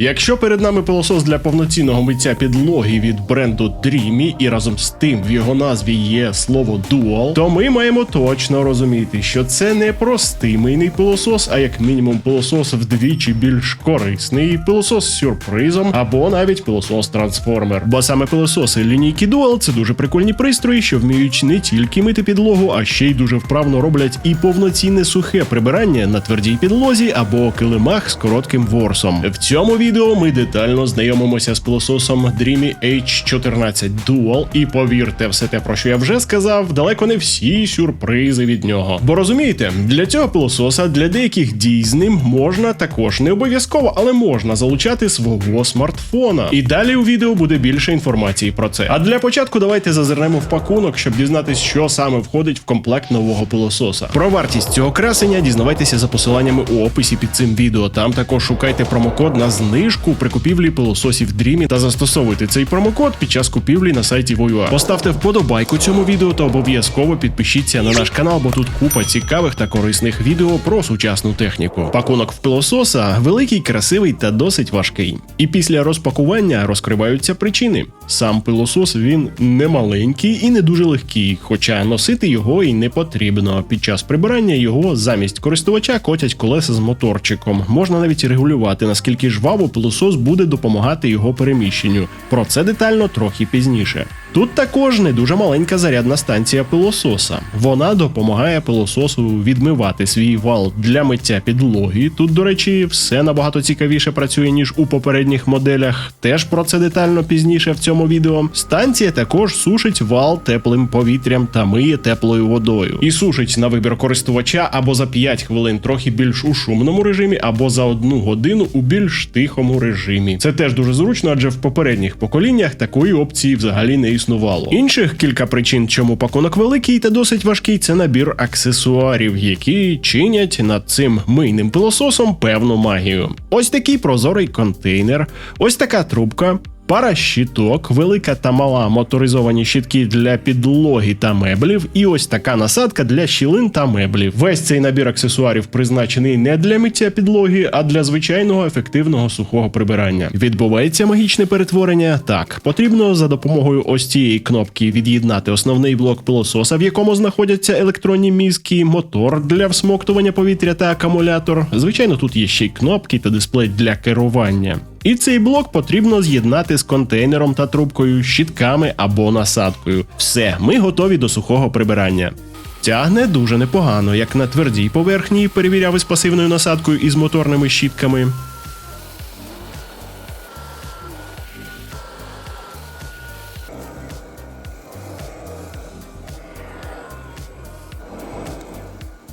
Якщо перед нами пилосос для повноцінного миття підлоги від бренду Dreamy і разом з тим в його назві є слово Dual, то ми маємо точно розуміти, що це не простий мийний пилосос, а як мінімум пилосос вдвічі більш корисний, пилосос з сюрпризом або навіть пилосос трансформер. Бо саме пилососи лінійки Dual це дуже прикольні пристрої, що вміють не тільки мити підлогу, а ще й дуже вправно роблять і повноцінне сухе прибирання на твердій підлозі або килимах з коротким ворсом. В цьому ми детально знайомимося з пилососом Dreamy H14 Dual, і повірте, все те, про що я вже сказав, далеко не всі сюрпризи від нього. Бо розумієте, для цього пилососа для деяких дій з ним можна також не обов'язково, але можна залучати свого смартфона. І далі у відео буде більше інформації про це. А для початку давайте зазирнемо в пакунок, щоб дізнатись, що саме входить в комплект нового пилососа. Про вартість цього красення дізнавайтеся за посиланнями у описі під цим відео. Там також шукайте промокод на знижку при купівлі пилососів Dreamy та застосовуйте цей промокод під час купівлі на сайті Voyua. Поставте вподобайку цьому відео та обов'язково підпишіться на наш канал, бо тут купа цікавих та корисних відео про сучасну техніку. Пакунок в пилососа великий, красивий та досить важкий. І після розпакування розкриваються причини. Сам пилосос він не маленький і не дуже легкий, хоча носити його і не потрібно. Під час прибирання його замість користувача котять колеса з моторчиком. Можна навіть регулювати, наскільки жваво пилосос буде допомагати його переміщенню. Про це детально трохи пізніше. Тут також не дуже маленька зарядна станція пилососа. Вона допомагає пилососу відмивати свій вал для миття підлоги. Тут, до речі, все набагато цікавіше працює ніж у попередніх моделях. Теж про це детально пізніше в цьому відео. Станція також сушить вал теплим повітрям та миє теплою водою. І сушить на вибір користувача або за 5 хвилин трохи більш у шумному режимі, або за одну годину у більш тихому режимі. Це теж дуже зручно, адже в попередніх поколіннях такої опції взагалі не існувало. Інших кілька причин, чому пакунок великий та досить важкий, це набір аксесуарів, які чинять над цим мийним пилососом певну магію. Ось такий прозорий контейнер, ось така трубка. Пара щіток, велика та мала моторизовані щітки для підлоги та меблів, і ось така насадка для щілин та меблів. Весь цей набір аксесуарів призначений не для миття підлоги, а для звичайного ефективного сухого прибирання. Відбувається магічне перетворення. Так, потрібно за допомогою ось цієї кнопки від'єднати основний блок пилососа, в якому знаходяться електронні мізки, мотор для всмоктування повітря та акумулятор. Звичайно, тут є ще й кнопки та дисплей для керування. І цей блок потрібно з'єднати з контейнером та трубкою, щітками або насадкою. Все, ми готові до сухого прибирання. Тягне дуже непогано, як на твердій поверхні, перевіряв із пасивною насадкою і з моторними щітками.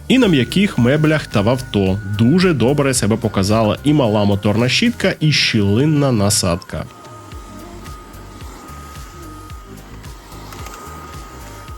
І на м'яких меблях та в авто дуже добре себе показала і мала моторна щітка, і щілинна насадка.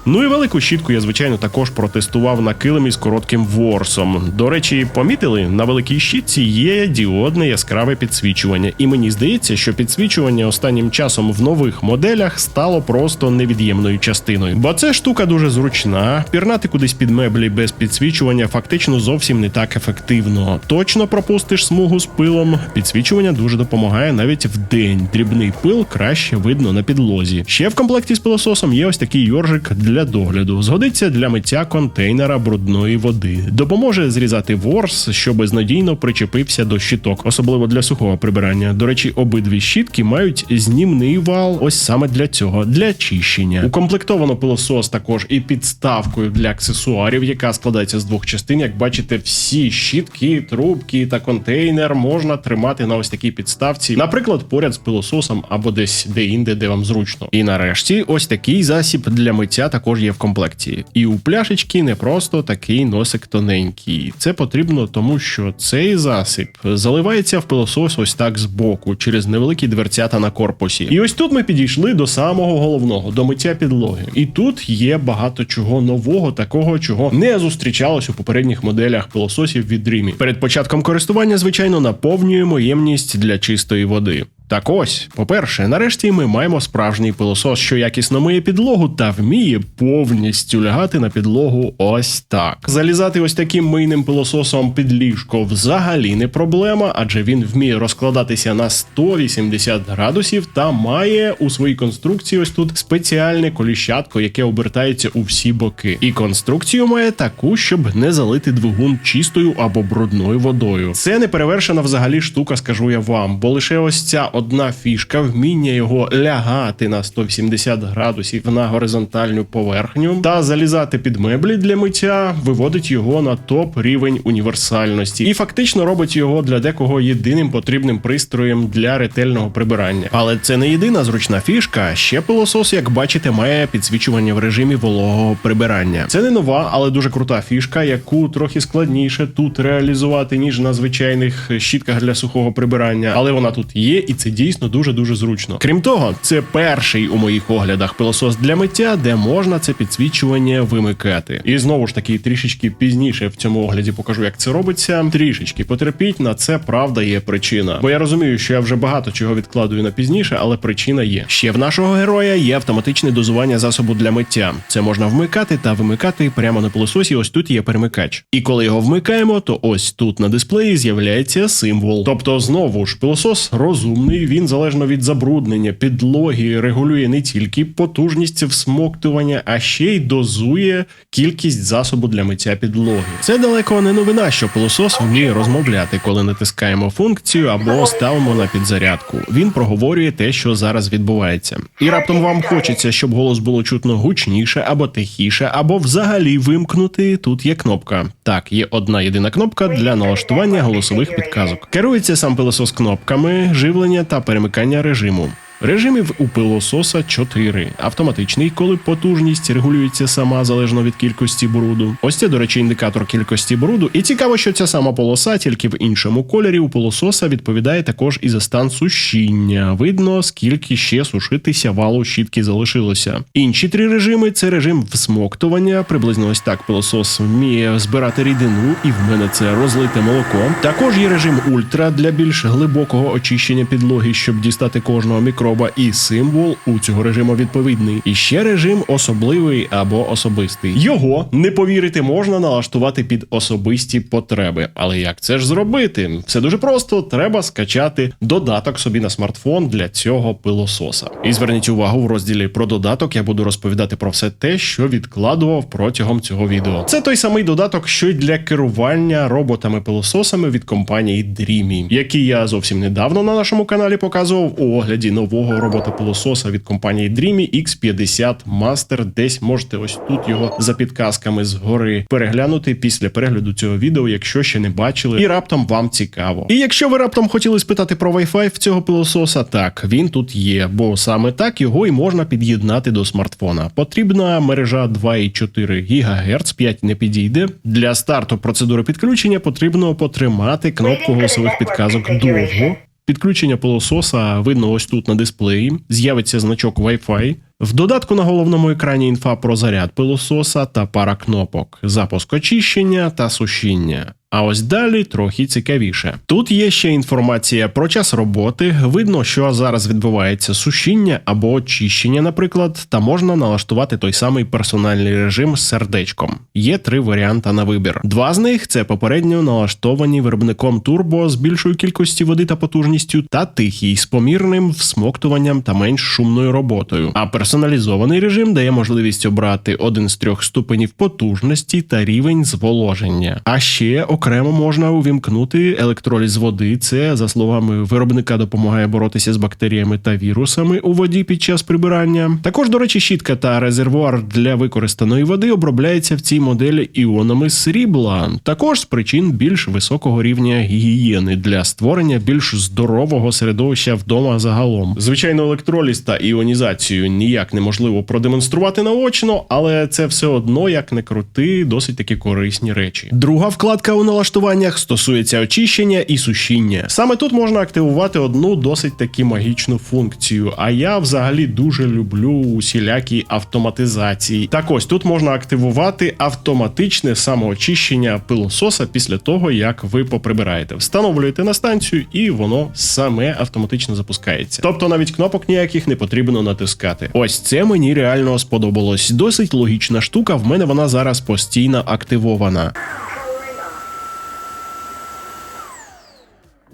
Ну і велику щітку я, звичайно, також протестував на килимі з коротким ворсом. До речі, помітили, на великій щітці є діодне яскраве підсвічування, і мені здається, що підсвічування останнім часом в нових моделях стало просто невід'ємною частиною. Бо це штука дуже зручна, пірнати кудись під меблі без підсвічування фактично зовсім не так ефективно. Точно пропустиш смугу з пилом. Підсвічування дуже допомагає навіть в день. Дрібний пил краще видно на підлозі. Ще в комплекті з пилососом є ось такий йоржик для догляду. Згодиться для миття контейнера брудної води. Допоможе зрізати ворс, що безнадійно причепився до щиток, особливо для сухого прибирання. До речі, обидві щітки мають знімний вал, ось саме для цього, для чищення. Укомплектовано пилосос також і підставкою для аксесуарів, яка складається з двох частин. Як бачите, всі щітки, трубки та контейнер можна тримати на ось такій підставці, наприклад, поряд з пилососом або десь де-інде, де вам зручно. І нарешті, ось такий засіб для миття також є в комплекті. І у пляшечки не просто такий носик тоненький. Це потрібно, тому що цей засіб заливається в пилосос ось так збоку, через невеликі дверцята на корпусі. І ось тут ми підійшли до самого головного, до миття підлоги. І тут є багато чого нового, такого, чого не зустрічалось у попередніх моделях пилососів від Dreamy. Перед початком користування, звичайно, наповнюємо ємність для чистої води. Так ось, по-перше, нарешті ми маємо справжній пилосос, що якісно миє підлогу та вміє повністю лягати на підлогу ось так. Залізати ось таким мийним пилососом під ліжко взагалі не проблема, адже він вміє розкладатися на 180 градусів та має у своїй конструкції ось тут спеціальне коліщатко, яке обертається у всі боки. І конструкцію має таку, щоб не залити двигун чистою або брудною водою. Це не перевершена взагалі штука, скажу я вам, бо лише ось ця одна фішка, вміння його лягати на 180 градусів на горизонтальну поверхню та залізати під меблі для миття, виводить його на топ рівень універсальності і фактично робить його для декого єдиним потрібним пристроєм для ретельного прибирання. Але це не єдина зручна фішка. Ще пилосос, як бачите, має підсвічування в режимі вологого прибирання. Це не нова, але дуже крута фішка, яку трохи складніше тут реалізувати ніж на звичайних щітках для сухого прибирання. Але вона тут є, і це дійсно дуже дуже зручно. Крім того, це перший у моїх оглядах пилосос для миття, де можна це підсвічування вимикати. І знову ж таки, трішечки пізніше в цьому огляді покажу, як це робиться. Трішечки потерпіть, на це правда є причина. Бо я розумію, що я вже багато чого відкладую на пізніше, але причина є. Ще в нашого героя є автоматичне дозування засобу для миття. Це можна вмикати та вимикати прямо на пилососі. Ось тут є перемикач. І коли його вмикаємо, то ось тут на дисплеї з'являється символ. Тобто, знову ж пилосос розумний. Він залежно від забруднення, підлоги регулює не тільки потужність всмоктування, а ще й дозує кількість засобу для миття підлоги. Це далеко не новина, що пилосос вміє розмовляти, коли натискаємо функцію або ставимо на підзарядку. Він проговорює те, що зараз відбувається. І раптом вам хочеться, щоб голос було чутно гучніше або тихіше, або взагалі вимкнути. Тут є кнопка. Так, є одна єдина кнопка для налаштування голосових підказок. Керується сам пилосос кнопками, живлення та перемикання режиму. Режимів у пилососа 4. Автоматичний, коли потужність регулюється сама залежно від кількості бруду. Ось це, до речі, індикатор кількості бруду. І цікаво, що ця сама полоса, тільки в іншому кольорі у пилососа відповідає також і за стан сушіння. Видно, скільки ще сушитися валу щітки залишилося. Інші три режими це режим всмоктування. Приблизно ось так пилосос вміє збирати рідину, і в мене це розлите молоко. Також є режим ультра для більш глибокого очищення підлоги, щоб дістати кожного мікроба, і символ у цього режиму відповідний. І ще режим особливий або особистий. Його не повірити можна налаштувати під особисті потреби. Але як це ж зробити? Все дуже просто. Треба скачати додаток собі на смартфон для цього пилососа. І зверніть увагу в розділі про додаток. Я буду розповідати про все те, що відкладував протягом цього відео. Це той самий додаток, що й для керування роботами-пилососами від компанії Dreamy, який я зовсім недавно на нашому каналі показував у огляді нового робота-пилососа від компанії Dreamy X50 Master. Десь можете ось тут його за підказками згори переглянути після перегляду цього відео, якщо ще не бачили, і раптом вам цікаво. І якщо ви раптом хотіли спитати про Wi-Fi в цього пилососа, так він тут є, бо саме так його і можна під'єднати до смартфона. Потрібна мережа 2,4 ГГц, 5 не підійде. Для старту процедури підключення потрібно потримати кнопку голосових підказок довго. Підключення пилососа видно ось тут на дисплеї. З'явиться значок Wi-Fi. В додатку на головному екрані інфа про заряд пилососа та пара кнопок, запуск очищення та сушіння. А ось далі трохи цікавіше. Тут є ще інформація про час роботи. Видно, що зараз відбувається сушіння або очищення, наприклад, та можна налаштувати той самий персональний режим з сердечком. Є три варіанти на вибір. Два з них це попередньо налаштовані виробником турбо з більшою кількістю води та потужністю, та тихий з помірним всмоктуванням та менш шумною роботою. А персоналізований режим дає можливість обрати один з трьох ступенів потужності та рівень зволоження. А ще окремо можна увімкнути електроліз води. Це за словами виробника допомагає боротися з бактеріями та вірусами у воді під час прибирання. Також, до речі, щітка та резервуар для використаної води обробляється в цій моделі іонами срібла. Також з причин більш високого рівня гігієни для створення більш здорового середовища вдома загалом. Звичайно, електроліз та іонізацію ніяк неможливо продемонструвати наочно, але це все одно як не крути, досить таки корисні речі. Друга вкладка у налаштуваннях стосується очищення і сушіння. Саме тут можна активувати одну досить таки магічну функцію. А я взагалі дуже люблю усілякі автоматизації. Так ось тут можна активувати автоматичне самоочищення пилососа після того, як ви поприбираєте. Встановлюєте на станцію, і воно саме автоматично запускається. Тобто навіть кнопок ніяких не потрібно натискати. Ось це мені реально сподобалось. Досить логічна штука. В мене вона зараз постійно активована.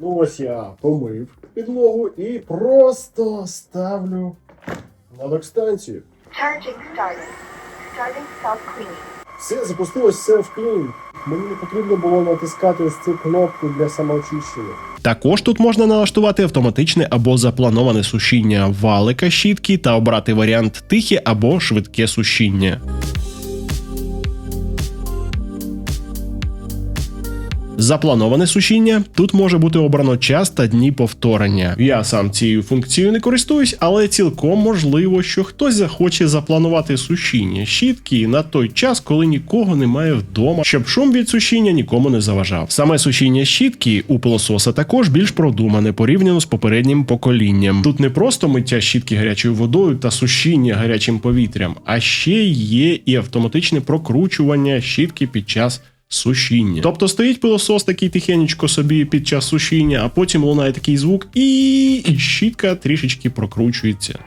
Ну ось я помив підлогу і просто ставлю на док-станцію. Charging. Starting cleaning. Все запустилось все в клін. Мені не потрібно було натискати з цю кнопку для самоочищення. Також тут можна налаштувати автоматичне або заплановане сушіння валика щітки та обрати варіант тихе або швидке сушіння. Заплановане сушіння тут може бути обрано час та дні повторення. Я сам цією функцією не користуюсь, але цілком можливо, що хтось захоче запланувати сушіння щітки на той час, коли нікого немає вдома, щоб шум від сушіння нікому не заважав. Саме сушіння щітки у пилососа також більш продумане порівняно з попереднім поколінням. Тут не просто миття щітки гарячою водою та сушіння гарячим повітрям, а ще є і автоматичне прокручування щітки під час сушіння. Тобто стоїть пилосос такий тихенечко собі під час сушіння, а потім лунає такий звук, і, і щітка трішечки прокручується.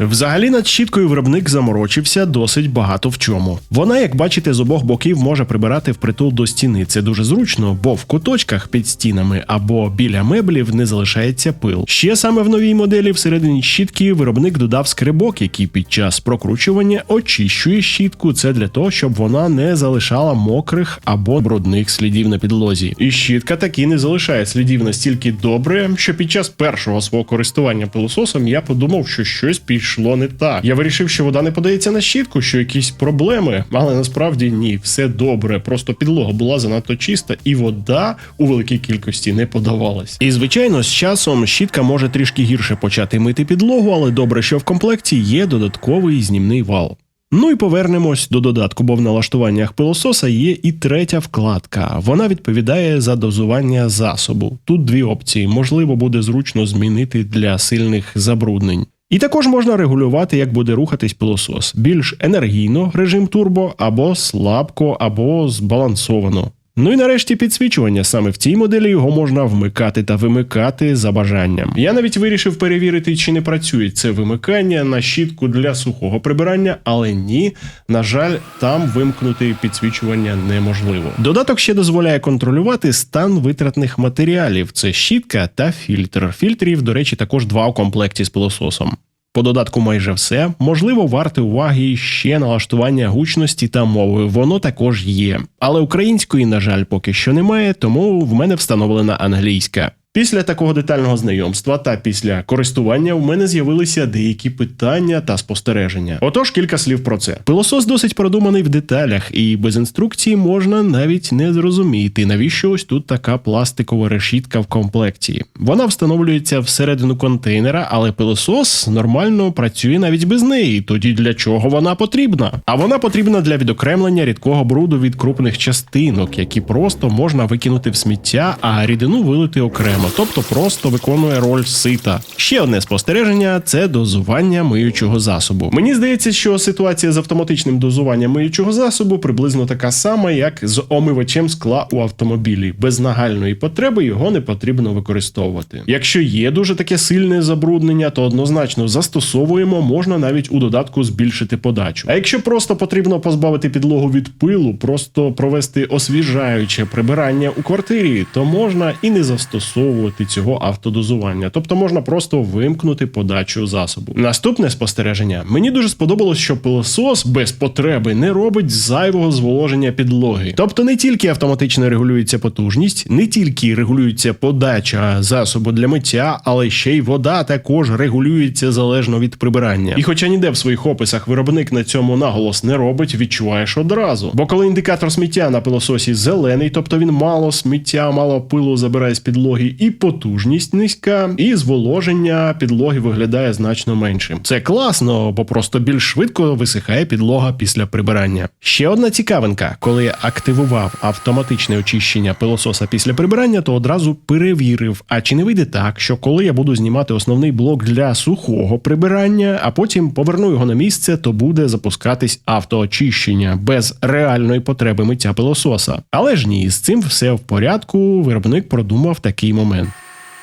Взагалі над щіткою виробник заморочився досить багато в чому. Вона, як бачите, з обох боків може прибирати впритул до стіни. Це дуже зручно, бо в куточках під стінами або біля меблів не залишається пил. Ще саме в новій моделі всередині щітки виробник додав скрибок, який під час прокручування очищує щітку. Це для того, щоб вона не залишала мокрих або брудних слідів на підлозі. І щітка таки не залишає слідів настільки добре, що під час першого свого користування пилососом я подумав, що щось пішло не так. Я вирішив, що вода не подається на щітку, що якісь проблеми, але насправді ні, все добре. Просто підлога була занадто чиста, і вода у великій кількості не подавалась. І звичайно, з часом щітка може трішки гірше почати мити підлогу, але добре, що в комплекті є додатковий знімний вал. Ну і повернемось до додатку, бо в налаштуваннях пилососа є і третя вкладка. Вона відповідає за дозування засобу. Тут дві опції. Можливо, буде зручно змінити для сильних забруднень. І також можна регулювати, як буде рухатись пилосос: більш енергійно режим турбо, або слабко, або збалансовано. Ну і нарешті підсвічування. Саме в цій моделі його можна вмикати та вимикати за бажанням. Я навіть вирішив перевірити, чи не працює це вимикання на щітку для сухого прибирання, але ні, на жаль, там вимкнути підсвічування неможливо. Додаток ще дозволяє контролювати стан витратних матеріалів: це щітка та фільтр. Фільтрів, до речі, також два у комплекті з пилососом. По додатку майже все. Можливо, варте уваги ще налаштування гучності та мови. Воно також є. Але української, на жаль, поки що немає, тому в мене встановлена англійська. Після такого детального знайомства та після користування в мене з'явилися деякі питання та спостереження. Отож, кілька слів про це. Пилосос досить продуманий в деталях, і без інструкції можна навіть не зрозуміти, навіщо ось тут така пластикова решітка в комплекті. Вона встановлюється всередину контейнера, але пилосос нормально працює навіть без неї. Тоді для чого вона потрібна? А вона потрібна для відокремлення рідкого бруду від крупних частинок, які просто можна викинути в сміття, а рідину вилити окремо тобто просто виконує роль сита. Ще одне спостереження це дозування миючого засобу. Мені здається, що ситуація з автоматичним дозуванням миючого засобу приблизно така сама, як з омивачем скла у автомобілі. Без нагальної потреби його не потрібно використовувати. Якщо є дуже таке сильне забруднення, то однозначно застосовуємо, можна навіть у додатку збільшити подачу. А якщо просто потрібно позбавити підлогу від пилу, просто провести освіжаюче прибирання у квартирі, то можна і не застосовувати використовувати цього автодозування, тобто можна просто вимкнути подачу засобу. Наступне спостереження: мені дуже сподобалось, що пилосос без потреби не робить зайвого зволоження підлоги. Тобто не тільки автоматично регулюється потужність, не тільки регулюється подача засобу для миття, але ще й вода також регулюється залежно від прибирання. І хоча ніде в своїх описах виробник на цьому наголос не робить, відчуваєш одразу. Бо коли індикатор сміття на пилососі зелений, тобто він мало сміття, мало пилу забирає з підлоги і потужність низька, і зволоження підлоги виглядає значно меншим. Це класно, бо просто більш швидко висихає підлога після прибирання. Ще одна цікавинка: коли я активував автоматичне очищення пилососа після прибирання, то одразу перевірив, а чи не вийде так, що коли я буду знімати основний блок для сухого прибирання, а потім поверну його на місце, то буде запускатись автоочищення без реальної потреби миття пилососа. Але ж ні, з цим все в порядку. Виробник продумав такий момент. man.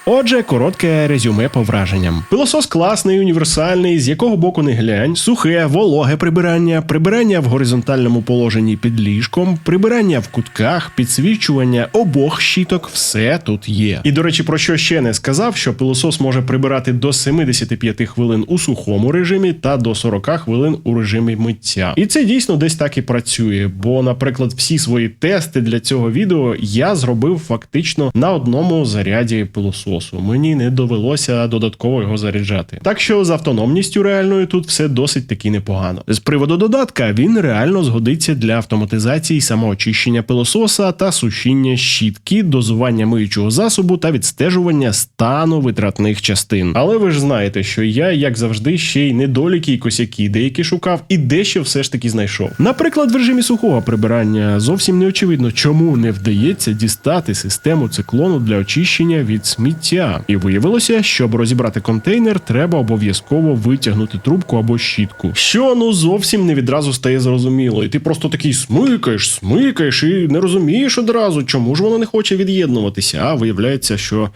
Отже, коротке резюме по враженням. Пилосос класний, універсальний, з якого боку не глянь, сухе, вологе прибирання, прибирання в горизонтальному положенні під ліжком, прибирання в кутках, підсвічування обох щіток, все тут є. І до речі, про що ще не сказав, що пилосос може прибирати до 75 хвилин у сухому режимі та до 40 хвилин у режимі миття. І це дійсно десь так і працює. Бо, наприклад, всі свої тести для цього відео я зробив фактично на одному заряді пилососу. Мені не довелося додатково його заряджати. Так що з автономністю реальною тут все досить таки непогано. З приводу додатка він реально згодиться для автоматизації самоочищення пилососа та сушіння щітки, дозування миючого засобу та відстежування стану витратних частин. Але ви ж знаєте, що я, як завжди, ще й недоліки і косяки, деякі шукав і дещо все ж таки знайшов. Наприклад, в режимі сухого прибирання зовсім не очевидно, чому не вдається дістати систему циклону для очищення від сміття. І виявилося, щоб розібрати контейнер, треба обов'язково витягнути трубку або щітку. Що ну зовсім не відразу стає зрозуміло, і ти просто такий смикаєш, смикаєш і не розумієш одразу, чому ж воно не хоче від'єднуватися. А виявляється, що.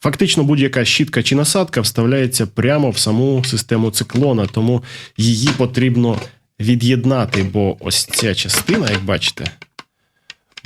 Фактично будь-яка щітка чи насадка вставляється прямо в саму систему циклона, тому її потрібно від'єднати, бо ось ця частина, як бачите,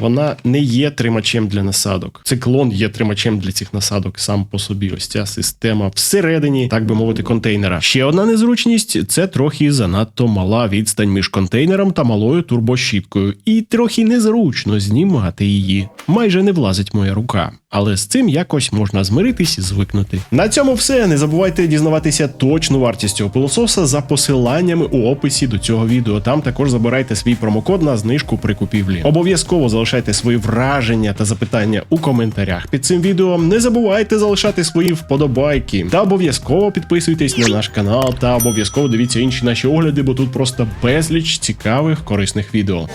вона не є тримачем для насадок. Циклон є тримачем для цих насадок сам по собі. Ось ця система всередині, так би мовити, контейнера. Ще одна незручність це трохи занадто мала відстань між контейнером та малою турбощіткою, і трохи незручно знімати її. Майже не влазить моя рука. Але з цим якось можна змиритись і звикнути. На цьому все. Не забувайте дізнаватися точну вартість цього пилососа за посиланнями у описі до цього відео. Там також забирайте свій промокод на знижку при купівлі. Обов'язково залишайте свої враження та запитання у коментарях під цим відео. Не забувайте залишати свої вподобайки та обов'язково підписуйтесь на наш канал та обов'язково дивіться інші наші огляди, бо тут просто безліч цікавих корисних відео.